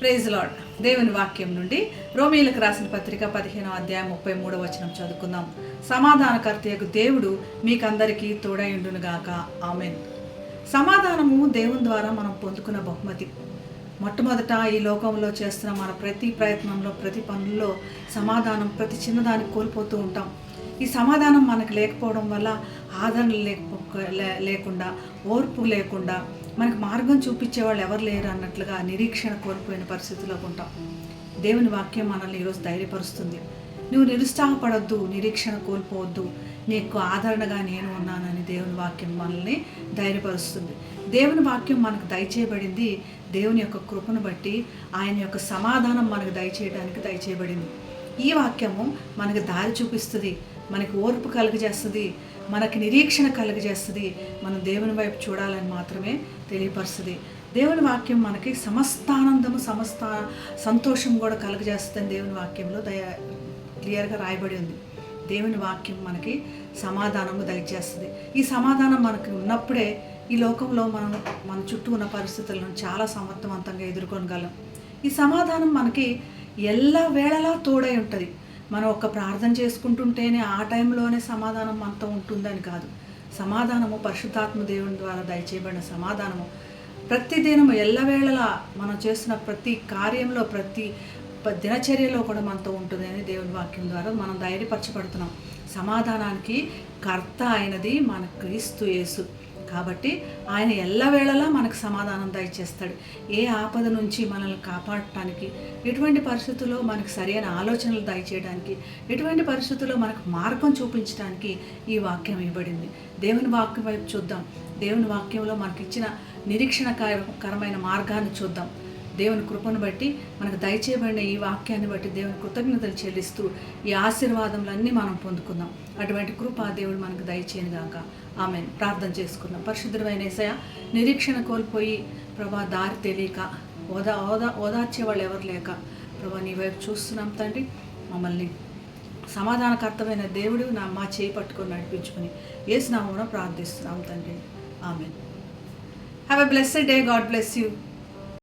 Praise lord దేవుని వాక్యం నుండి రోమీలకు రాసిన పత్రిక పదిహేనో అధ్యాయం ముప్పై మూడో వచనం చదువుకుందాం. సమాధానకర్తయకు దేవుడు మీకందరికీ తోడయుండునుగాక ఆమెన్. సమాధానము దేవుని ద్వారా మనం పొందుకున్న బహుమతి. మొట్టమొదట ఈ లోకంలో చేస్తున్న మన ప్రతి ప్రయత్నంలో ప్రతి పనుల్లో సమాధానం ప్రతి చిన్నదానికి కోల్పోతూ ఉంటాం. ఈ సమాధానం మనకు లేకపోవడం వల్ల ఆదరణ లేకపో లేకుండా ఓర్పు లేకుండా మనకు మార్గం చూపించే వాళ్ళు ఎవరు లేరు అన్నట్లుగా నిరీక్షణ కోల్పోయిన పరిస్థితిలో ఉంటాం. దేవుని వాక్యం మనల్ని ఈరోజు ధైర్యపరుస్తుంది. నువ్వు నిరుత్సాహపడొద్దు నిరీక్షణ కోల్పోవద్దు. నీకు ఆదరణగా నేను ఉన్నానని దేవుని వాక్యం మనల్ని ధైర్యపరుస్తుంది. దేవుని వాక్యం మనకు దయచేయబడింది దేవుని యొక్క కృపను బట్టి ఆయన యొక్క సమాధానం మనకు దయచేయడానికి దయచేయబడింది. ఈ వాక్యము మనకు దారి చూపిస్తుంది మనకి ఓర్పు కలుగజేస్తుంది మనకి నిరీక్షణ కలుగజేస్తుంది. మనం దేవుని వైపు చూడాలని మాత్రమే తెలియపరుస్తుంది. దేవుని వాక్యం మనకి సమస్తానందము సమస్త సంతోషం కూడా కలుగజేస్తుందని దేవుని వాక్యంలో దయ క్లియర్గా రాయబడి ఉంది. దేవుని వాక్యం మనకి సమాధానము దయచేస్తుంది. ఈ సమాధానం మనకి ఉన్నప్పుడే ఈ లోకంలో మనం మన చుట్టూ ఉన్న పరిస్థితులను చాలా సమర్థవంతంగా ఎదుర్కొనగలం. ఈ సమాధానం మనకి ఎల్ల వేళలా తోడై ఉంటుంది. మనం ఒక ప్రార్థన చేసుకుంటుంటేనే ఆ టైంలోనే సమాధానం మనతో ఉంటుందని కాదు. సమాధానము పరిశుద్ధాత్మ దేవుని ద్వారా దయచేయబడిన సమాధానము. ప్రతిదినం ఎల్లవేళలా మనం చేస్తున్న ప్రతి కార్యంలో ప్రతి దినచర్యలో కూడా మనతో ఉంటుంది అని దేవుని వాక్యం ద్వారా మనం ధైర్యపరచబడుతున్నాం. సమాధానానికి కర్త అయినది మన క్రీస్తు యేసు. కాబట్టి ఆయన ఎల్లవేళలా మనకు సమాధానం దయచేస్తాడు. ఏ ఆపద నుంచి మనల్ని కాపాడటానికి ఎటువంటి పరిస్థితుల్లో మనకు సరైన ఆలోచనలు దయచేయడానికి ఎటువంటి పరిస్థితుల్లో మనకు మార్గం చూపించడానికి ఈ వాక్యం ఇవ్వబడింది. దేవుని వాక్యం వైపు చూద్దాం. దేవుని వాక్యంలో మనకి ఇచ్చిన నిరీక్షణకరమైన మార్గాన్ని చూద్దాం. దేవుని కృపను బట్టి మనకు దయచేయబడిన ఈ వాక్యాన్ని బట్టి దేవుని కృతజ్ఞతలు చెల్లిస్తూ ఈ ఆశీర్వాదములన్నీ మనం పొందుకుందాం. అటువంటి కృప దేవుడు మనకు దయచేయను గాక. ఆమె ప్రార్థన చేసుకుందాం. పరిశుద్ధమైన ఏసయ నిరీక్షణ కోల్పోయి ప్రభా దారి తెలియక ఓదా ఓదా ఓదార్చే వాళ్ళు ఎవరు లేక ప్రభా నీ వైపు చూస్తున్నాం తండ్రి. మమ్మల్ని సమాధానకర్తమైన దేవుడు నా మా చేయి పట్టుకొని నడిపించుకుని ఏసునామమున ప్రార్థిస్తున్నాం తండ్రి. ఆమె have a blessed day God bless you